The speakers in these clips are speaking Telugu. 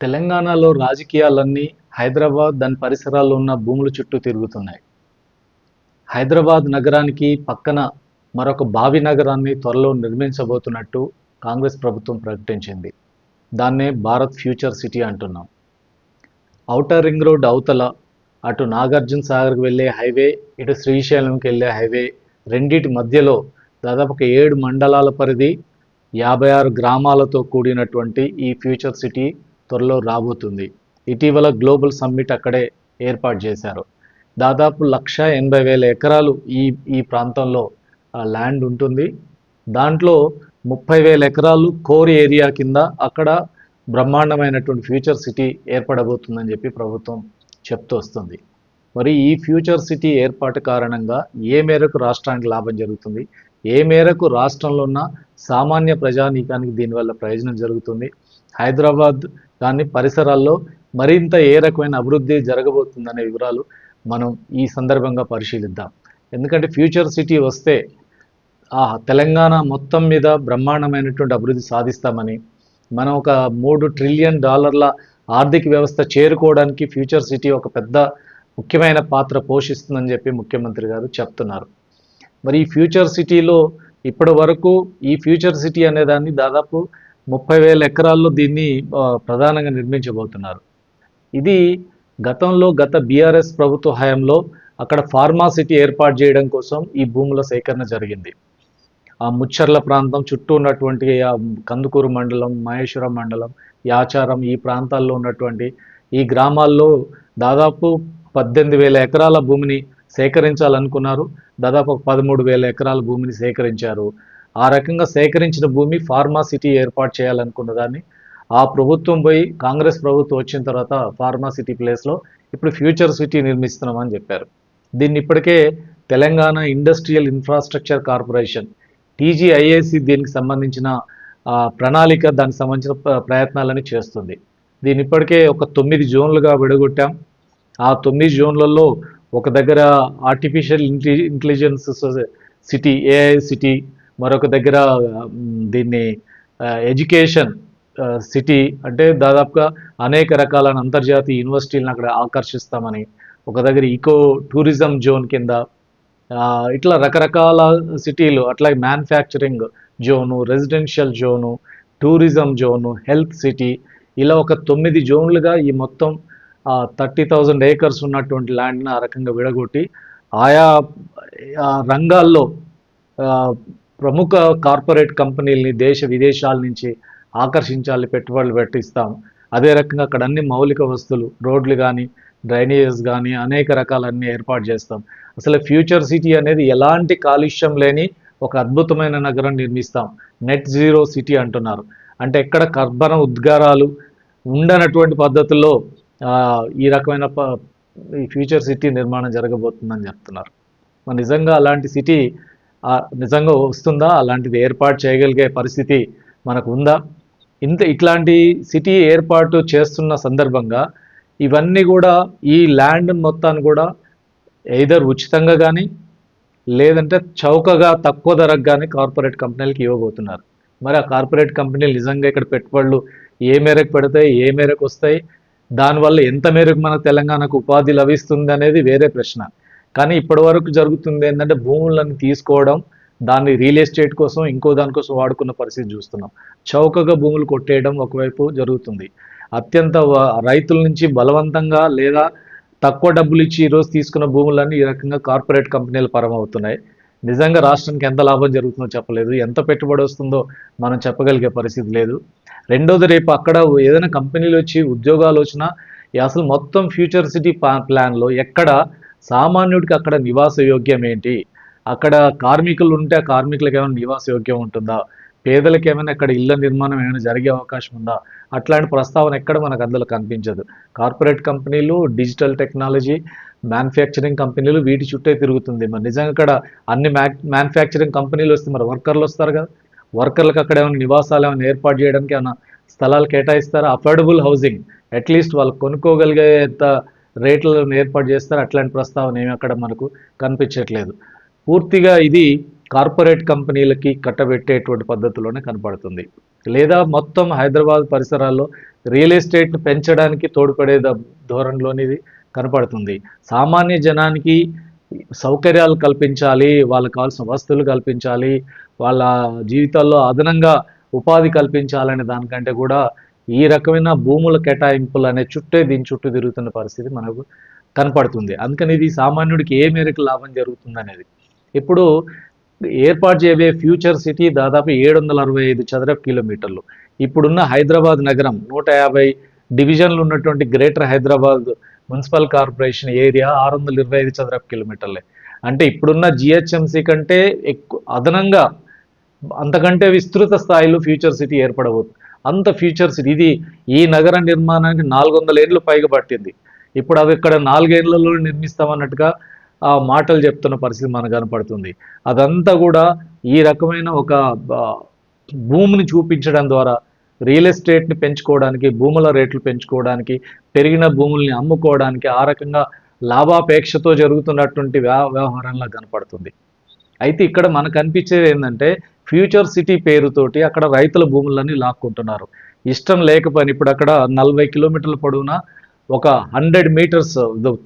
తెలంగాణలో రాజకీయాలన్నీ హైదరాబాద్ దాని పరిసరాల్లో ఉన్న భూముల చుట్టూ తిరుగుతున్నాయి. హైదరాబాద్ నగరానికి పక్కన మరొక బావి నగరాన్ని త్వరలో నిర్మించబోతున్నట్టు కాంగ్రెస్ ప్రభుత్వం ప్రకటించింది. దాన్నే భారత్ ఫ్యూచర్ సిటీ అంటున్నాం. ఔటర్ రింగ్ రోడ్ అవతల అటు నాగార్జున సాగర్కి వెళ్ళే హైవే ఇటు శ్రీశైలంకి వెళ్ళే హైవే రెండిటి మధ్యలో దాదాపు ఒక ఏడు మండలాల పరిధి యాభై ఆరు గ్రామాలతో కూడినటువంటి ఈ ఫ్యూచర్ సిటీ త్వరలో రాబోతుంది. ఇటీవల గ్లోబల్ సమ్మిట్ అక్కడే ఏర్పాటు చేశారు. దాదాపు లక్ష ఎనభై వేల ఎకరాలు ఈ ఈ ప్రాంతంలో ల్యాండ్ ఉంటుంది. దాంట్లో ముప్పై వేల ఎకరాలు కోర్ ఏరియా కింద అక్కడ బ్రహ్మాండమైనటువంటి ఫ్యూచర్ సిటీ ఏర్పడబోతుందని చెప్పి ప్రభుత్వం చెప్తూ వస్తుంది. మరి ఈ ఫ్యూచర్ సిటీ ఏర్పాటు కారణంగా ఏ మేరకు రాష్ట్రానికి లాభం జరుగుతుంది? ఏ మేరకు రాష్ట్రంలో ఉన్న సామాన్య ప్రజానీకానికి దీనివల్ల ప్రయోజనం జరుగుతుంది? హైదరాబాద్ కానీ పరిసరాల్లో మరింత ఏ రకమైన అభివృద్ధి జరగబోతుందనే వివరాలు మనం ఈ సందర్భంగా పరిశీలిద్దాం. ఎందుకంటే ఫ్యూచర్ సిటీ వస్తే ఆ తెలంగాణ మొత్తం మీద బ్రహ్మాండమైనటువంటి అభివృద్ధి సాధిస్తామని మనం ఒక మూడు ట్రిలియన్ డాలర్ల ఆర్థిక వ్యవస్థ చేరుకోవడానికి ఫ్యూచర్ సిటీ ఒక పెద్ద ముఖ్యమైన పాత్ర పోషిస్తుందని చెప్పి ముఖ్యమంత్రి గారు చెప్తున్నారు. మరి ఈ ఫ్యూచర్ సిటీలో ఇప్పటి వరకు ఈ ఫ్యూచర్ సిటీ అనేదాన్ని దాదాపు ముప్పై వేల ఎకరాల్లో దీన్ని ప్రధానంగా నిర్మించబోతున్నారు. ఇది గతంలో గత బీఆర్ఎస్ ప్రభుత్వ హయాంలో అక్కడ ఫార్మా సిటీ ఏర్పాటు చేయడం కోసం ఈ భూముల సేకరణ జరిగింది. ఆ ముచ్చర్ల ప్రాంతం చుట్టూ ఉన్నటువంటి కందుకూరు మండలం మహేశ్వరం మండలం యాచారం ఈ ప్రాంతాల్లో ఉన్నటువంటి ఈ గ్రామాల్లో దాదాపు పద్దెనిమిది వేల ఎకరాల భూమిని సేకరించాలనుకున్నారు. దాదాపు ఒక పదమూడు వేల ఎకరాల భూమిని సేకరించారు. ఆ రకంగా సేకరించిన భూమి ఫార్మా సిటీ ఏర్పాటు చేయాలనుకున్న దాన్ని. ఆ ప్రభుత్వం పోయి కాంగ్రెస్ ప్రభుత్వం వచ్చిన తర్వాత ఫార్మా సిటీ ప్లేస్లో ఇప్పుడు ఫ్యూచర్ సిటీ నిర్మిస్తున్నామని చెప్పారు. దీన్ని ఇప్పటికే Telangana industrial infrastructure corporation TGIAC దీనికి సంబంధించిన ప్రణాళిక దానికి సంబంధించిన ప్రయత్నాలని చేస్తుంది. దీన్ని ఇప్పటికే ఒక తొమ్మిది జోన్లుగా విడగొట్టాం. ఆ తొమ్మిది జోన్లలో ఒక దగ్గర artificial intelligence city AI city మరొక దగ్గర దీన్ని ఎడ్యుకేషన్ సిటీ అంటే దాదాపుగా అనేక రకాలైన అంతర్జాతీయ యూనివర్సిటీలను అక్కడ ఆకర్షిస్తామని ఒక దగ్గర ఈకో టూరిజం జోన్ కింద ఇట్లా రకరకాల సిటీలు అట్లాగే manufacturing zone residential zone tourism zone health city ఇలా ఒక తొమ్మిది జోన్లుగా ఈ మొత్తం థర్టీ థౌజండ్ ఏకర్స్ ఉన్నటువంటి ల్యాండ్ని ఆ రకంగా విడగొట్టి ఆయా రంగాల్లో ప్రముఖ కార్పొరేట్ కంపెనీల్ని దేశ విదేశాల నుంచి ఆకర్షించాలి పెట్టుబడులు పెట్టిస్తాం. అదే రకంగా అక్కడ అన్ని మౌలిక వస్తువులు రోడ్లు కానీ డ్రైనేజెస్ కానీ అనేక రకాలన్నీ ఏర్పాటు చేస్తాం. అసలు ఫ్యూచర్ సిటీ అనేది ఎలాంటి కాలుష్యం లేని ఒక అద్భుతమైన నగరం నిర్మిస్తాం. నెట్ జీరో సిటీ అంటున్నారు. అంటే ఎక్కడ కర్బన ఉద్గారాలు ఉండనటువంటి పద్ధతుల్లో ఈ రకమైన ప- ఈ ఫ్యూచర్ సిటీ నిర్మాణం జరగబోతుందని చెప్తున్నారు. మరి నిజంగా అలాంటి సిటీ నిజంగా వస్తుందా? అలాంటిది ఏర్పాటు చేయగలిగే పరిస్థితి మనకు ఉందా ఇంత ఇట్లాంటి సిటీ ఏర్పాటు చేస్తున్న సందర్భంగా ఇవన్నీ కూడా ఈ ల్యాండ్ మొత్తాన్ని కూడా ఎయిదర్ ఉచితంగా కానీ లేదంటే చౌకగా తక్కువ ధరకు కానీ కార్పొరేట్ కంపెనీలకి ఇవ్వబోతున్నారు. మరి ఆ కార్పొరేట్ కంపెనీలు నిజంగా ఇక్కడ పెట్టుబడులు ఏ మేరకు పెడతాయి ఏ మేరకు వస్తాయి దానివల్ల ఎంత మేరకు మన తెలంగాణకు ఉపాధి లభిస్తుంది అనేది వేరే ప్రశ్న. కానీ ఇప్పటి వరకు జరుగుతుంది ఏంటంటే భూములను తీసుకోవడం దాన్ని రియల్ ఎస్టేట్ కోసం ఇంకో దానికోసం వాడుకున్న పరిస్థితి చూస్తున్నాం. చౌకగా భూములు కొట్టేయడం ఒకవైపు జరుగుతుంది. అత్యంత రైతుల నుంచి బలవంతంగా లేదా తక్కువ డబ్బులు ఇచ్చి ఈరోజు తీసుకున్న భూములన్నీ ఈ రకంగా కార్పొరేట్ కంపెనీలు పరమవుతున్నాయి. నిజంగా రాష్ట్రానికి ఎంత లాభం జరుగుతుందో చెప్పలేదు. ఎంత పెట్టుబడి వస్తుందో మనం చెప్పగలిగే పరిస్థితి లేదు. రెండోది రేపు అక్కడ ఏదైనా కంపెనీలు వచ్చి ఉద్యోగాలు వచ్చినా అసలు మొత్తం ఫ్యూచర్ సిటీ ప్లాన్లో ఎక్కడ సామాన్యుడికి అక్కడ నివాస యోగ్యం ఏంటి? అక్కడ కార్మికులు ఉంటే ఆ కార్మికులకు ఏమైనా నివాస యోగ్యం ఉంటుందా? పేదలకు ఏమైనా అక్కడ ఇళ్ళ నిర్మాణం ఏమైనా జరిగే అవకాశం ఉందా? అట్లాంటి ప్రస్తావన ఎక్కడ మనకు అందులో కనిపించదు. కార్పొరేట్ కంపెనీలు డిజిటల్ టెక్నాలజీ మ్యానుఫ్యాక్చరింగ్ కంపెనీలు వీటి చుట్టే తిరుగుతుంది. మరి నిజంగా అక్కడ అన్ని మ్యానుఫ్యాక్చరింగ్ కంపెనీలు వస్తే మరి వర్కర్లు వస్తారు కదా? వర్కర్లకు అక్కడ ఏమైనా నివాసాలు ఏమైనా ఏర్పాటు చేయడానికి ఏమైనా స్థలాలు కేటాయిస్తారా? అఫోర్డబుల్ హౌసింగ్ అట్లీస్ట్ వాళ్ళు కొనుక్కోగలిగేంత రేట్లను ఏర్పాటు చేస్తారు. అట్లాంటి ప్రస్తావన ఏమి అక్కడ మనకు కనిపించట్లేదు. పూర్తిగా ఇది కార్పొరేట్ కంపెనీలకి కట్టబెట్టేటువంటి పద్ధతిలోనే కనపడుతుంది. లేదా మొత్తం హైదరాబాద్ పరిసరాల్లో రియల్ ఎస్టేట్ను పెంచడానికి తోడ్పడే ద- ధోరణిలోని ఇది కనపడుతుంది. సామాన్య జనానికి సౌకర్యాలు కల్పించాలి వాళ్ళకి కావాల్సిన వస్తువులు కల్పించాలి వాళ్ళ జీవితాల్లో అదనంగా ఉపాధి కల్పించాలనే దానికంటే కూడా ఈ రకమైన భూముల కేటాయింపులు అనే చుట్టే దీని చుట్టూ తిరుగుతున్న పరిస్థితి మనకు కనపడుతుంది. అందుకని ఇది సామాన్యుడికి ఏ మేరకు లాభం జరుగుతుంది అనేది ఇప్పుడు ఏర్పాటు చేయబోయే ఫ్యూచర్ సిటీ దాదాపు ఏడు వందల అరవై ఐదు చదరపు కిలోమీటర్లు. ఇప్పుడున్న హైదరాబాద్ నగరం నూట యాభై డివిజన్లు ఉన్నటువంటి greater Hyderabad municipal corporation area ఆరు వందల ఇరవై ఐదు చదరపు కిలోమీటర్లే. అంటే ఇప్పుడున్న జిహెచ్ఎంసీ కంటే ఎక్కువ అదనంగా అంతకంటే విస్తృత స్థాయిలో ఫ్యూచర్ సిటీ ఏర్పడబోతుంది అంత ఫీచర్స్ ఇది. ఈ నగర నిర్మాణానికి నాలుగు వందల ఏళ్ళు పైగా పట్టింది. ఇప్పుడు అవి ఇక్కడ నాలుగేళ్ళలో నిర్మిస్తామన్నట్టుగా ఆ మాటలు చెప్తున్న పరిస్థితి మనకు కనపడుతుంది. అదంతా కూడా ఈ రకమైన ఒక భూమిని చూపించడం ద్వారా రియల్ ఎస్టేట్ని పెంచుకోవడానికి భూముల రేట్లు పెంచుకోవడానికి పెరిగిన భూముల్ని అమ్ముకోవడానికి ఆ రకంగా లాభాపేక్షతో జరుగుతున్నటువంటి వ్యా వ్యవహారంలా కనపడుతుంది. అయితే ఇక్కడ మనకు అనిపించేది ఏంటంటే ఫ్యూచర్ సిటీ పేరుతోటి అక్కడ రైతుల భూములన్నీ లాక్కుంటున్నారు. ఇష్టం లేకపోయినా ఇప్పుడు అక్కడ నలభై కిలోమీటర్ల పొడవునా ఒక hundred meters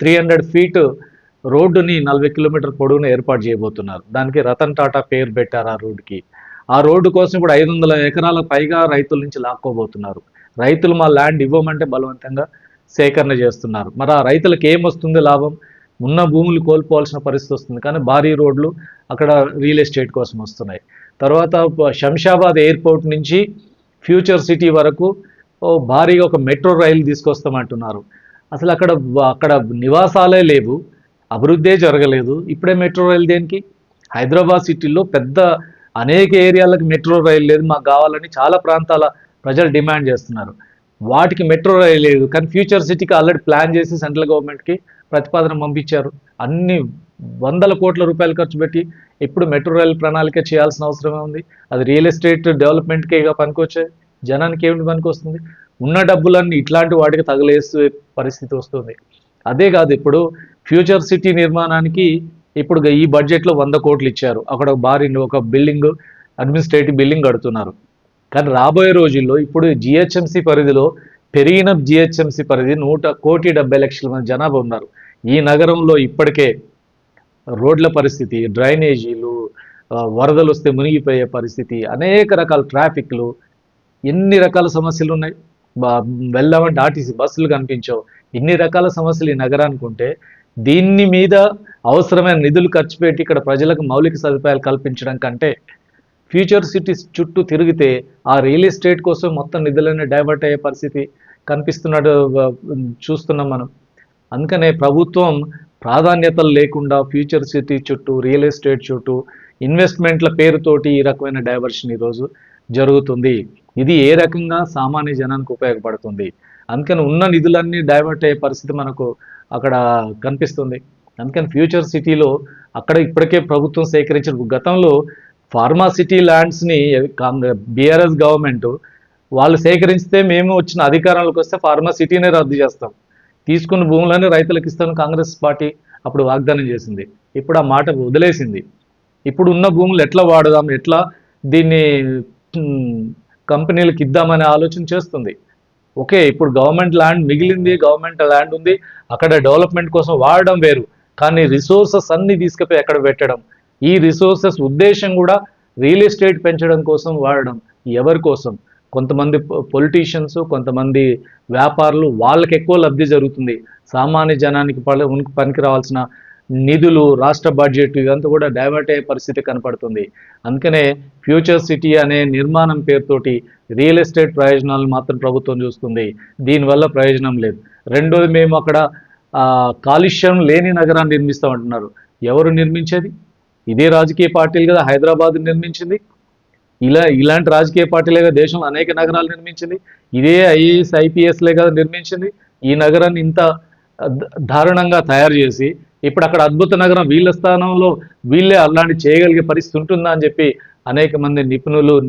three hundred feet రోడ్డుని నలభై కిలోమీటర్ పొడవున ఏర్పాటు చేయబోతున్నారు. దానికి రతన్ టాటా పేరు పెట్టారు ఆ రోడ్డుకి. ఆ రోడ్డు కోసం ఇప్పుడు ఐదు వందల ఎకరాల పైగా రైతుల నుంచి లాక్కోబోతున్నారు. రైతులు మా ల్యాండ్ ఇవ్వమంటే బలవంతంగా సేకరణ చేస్తున్నారు. మరి ఆ రైతులకు ఏం వస్తుంది లాభం? ఉన్న భూములు కోల్పోవాల్సిన పరిస్థితి వస్తుంది. కానీ భారీ రోడ్లు అక్కడ రియల్ ఎస్టేట్ కోసం వస్తున్నాయి. తర్వాత శంషాబాద్ ఎయిర్పోర్ట్ నుంచి ఫ్యూచర్ సిటీ వరకు భారీగా ఒక మెట్రో రైలు తీసుకొస్తామంటున్నారు. అసలు అక్కడ అక్కడ నివాసాలే లేవు. అభివృద్ధే జరగలేదు. ఇప్పుడే మెట్రో రైలు దేనికి? హైదరాబాద్ సిటీలో పెద్ద అనేక ఏరియాలకు మెట్రో రైలు లేదు. మాకు కావాలని చాలా ప్రాంతాల ప్రజలు డిమాండ్ చేస్తున్నారు. వాటికి మెట్రో రైలు లేదు. కానీ ఫ్యూచర్ సిటీకి ఆల్రెడీ ప్లాన్ చేసి సెంట్రల్ గవర్నమెంట్కి ప్రతిపాదన పంపించారు. అన్ని వందల కోట్ల రూపాయలు ఖర్చు పెట్టి ఇప్పుడు మెట్రో రైలు ప్రణాళిక చేయాల్సిన అవసరమే ఉంది. అది రియల్ ఎస్టేట్ డెవలప్మెంట్కే ఇక పనికొచ్చే జనానికి ఏమిటి పనికొస్తుంది? ఉన్న డబ్బులన్నీ ఇట్లాంటి వాటికి తగలేసే పరిస్థితి వస్తుంది. అదే కాదు ఇప్పుడు ఫ్యూచర్ సిటీ నిర్మాణానికి ఇప్పుడు ఈ బడ్జెట్లో వంద కోట్లు ఇచ్చారు. అక్కడ ఒక భారీ ఒక బిల్డింగ్ అడ్మినిస్ట్రేటివ్ బిల్డింగ్ కడుతున్నారు. కానీ రాబోయే రోజుల్లో ఇప్పుడు జిహెచ్ఎంసీ పరిధిలో పెరిగిన జిహెచ్ఎంసి పరిధి నూట కోటి డెబ్బై లక్షల మంది జనాభా ఉన్నారు. ఈ నగరంలో ఇప్పటికే రోడ్ల పరిస్థితి డ్రైనేజీలు వరదలు వస్తే మునిగిపోయే పరిస్థితి అనేక రకాల ట్రాఫిక్లు ఎన్ని రకాల సమస్యలు ఉన్నాయి వెళ్ళామంటే ఆర్టీసీ బస్సులు కనిపించవు. ఇన్ని రకాల సమస్యలు ఈ నగరానికి ఉంటే దీన్ని మీద అవసరమైన నిధులు ఖర్చు పెట్టి ఇక్కడ ప్రజలకు మౌలిక సదుపాయాలు కల్పించడం కంటే ఫ్యూచర్ సిటీస్ చుట్టూ తిరిగితే ఆ రియల్ ఎస్టేట్ కోసం మొత్తం నిధులన్నీ డైవర్ట్ అయ్యే పరిస్థితి కనిపిస్తున్నట్టు చూస్తున్నాం మనం. అందుకనే ప్రభుత్వం ప్రాధాన్యతలు లేకుండా ఫ్యూచర్ సిటీ చుట్టూ రియల్ ఎస్టేట్ చుట్టూ ఇన్వెస్ట్మెంట్ల పేరుతోటి ఈ రకమైన డైవర్షన్ ఈరోజు జరుగుతుంది. ఇది ఏ రకంగా సామాన్య జనానికి ఉపయోగపడుతుంది? అందుకని ఉన్న నిధులన్నీ డైవర్ట్ అయ్యే పరిస్థితి మనకు అక్కడ కనిపిస్తుంది. అందుకని ఫ్యూచర్ సిటీలో అక్కడ ఇప్పటికే ప్రభుత్వం సేకరించిన గతంలో ఫార్మా సిటీ ల్యాండ్స్ని బీఆర్ఎస్ గవర్నమెంట్ వాళ్ళు సేకరిస్తే మేము వచ్చిన అధికారంలోకి వస్తే ఫార్మా సిటీనే రద్దు చేస్తాం. తీసుకున్న భూములన్నీ రైతులకు ఇస్తాను కాంగ్రెస్ పార్టీ అప్పుడు వాగ్దానం చేసింది. ఇప్పుడు ఆ మాట వదిలేసింది. ఇప్పుడు ఉన్న భూములు ఎట్లా వాడదాం ఎట్లా దీన్ని కంపెనీలకు ఇద్దామనే ఆలోచన చేస్తుంది. ఓకే ఇప్పుడు గవర్నమెంట్ ల్యాండ్ మిగిలింది గవర్నమెంట్ ల్యాండ్ ఉంది అక్కడ డెవలప్మెంట్ కోసం వాడడం వేరు కానీ రిసోర్సెస్ అన్ని తీసుకుపోయి ఎక్కడ పెట్టడం. ఈ రిసోర్సెస్ ఉద్దేశం కూడా రియల్ ఎస్టేట్ పెంచడం కోసం వాడడం ఎవరి కోసం? కొంతమంది పొలిటీషియన్స్ కొంతమంది వ్యాపారులు వాళ్ళకి ఎక్కువ లబ్ధి జరుగుతుంది. సామాన్య జనానికి పని పనికి రావాల్సిన నిధులు రాష్ట్ర బడ్జెట్ ఇదంతా కూడా డైవర్ట్ అయ్యే పరిస్థితి కనపడుతుంది. అందుకనే ఫ్యూచర్ సిటీ అనే నిర్మాణం పేరుతోటి రియల్ ఎస్టేట్ ప్రయోజనాలు మాత్రం ప్రభుత్వం చూస్తుంది. దీనివల్ల ప్రయోజనం లేదు. రెండోది మేము అక్కడ కాలుష్యం లేని నగరాన్ని నిర్మిస్తామంటున్నారు. ఎవరు నిర్మించేది? ఇదే రాజకీయ పార్టీలు కదా హైదరాబాద్ నిర్మించింది. ఇలా ఇలాంటి రాజకీయ పార్టీలేగా దేశంలో అనేక నగరాలు నిర్మించింది. ఇదే ఐఏఎస్ ఐపీఎస్లే కదా నిర్మించింది. ఈ నగరాన్ని ఇంత ద- దారుణంగా తయారు చేసి ఇప్పుడు అక్కడ అద్భుత నగరం వీళ్ళ స్థానంలో వీళ్ళే అలాంటి చేయగలిగే పరిస్థితి ఉంటుందా అని చెప్పి అనేక మంది నిపుణులు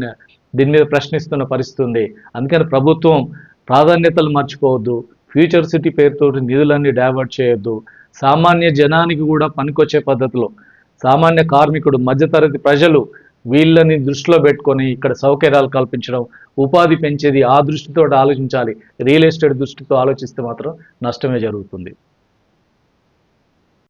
దీని మీద ప్రశ్నిస్తున్న పరిస్థితి ఉంది. అందుకని ప్రభుత్వం ప్రాధాన్యతలు మర్చిపోవద్దు. ఫ్యూచర్ సిటీ పేరుతో నిధులన్నీ డైవర్ట్ చేయొద్దు. సామాన్య జనానికి కూడా పనికొచ్చే పద్ధతిలో సామాన్య కార్మికుడు మధ్యతరగతి ప్రజలు వీళ్ళని దృష్టిలో పెట్టుకొని ఇక్కడ సౌకర్యాలు కల్పించడం ఉపాధి పెంచేది ఆ దృష్టితో ఆలోచించాలి. రియల్ ఎస్టేట్ దృష్టితో ఆలోచిస్తే మాత్రం నష్టమే జరుగుతుంది.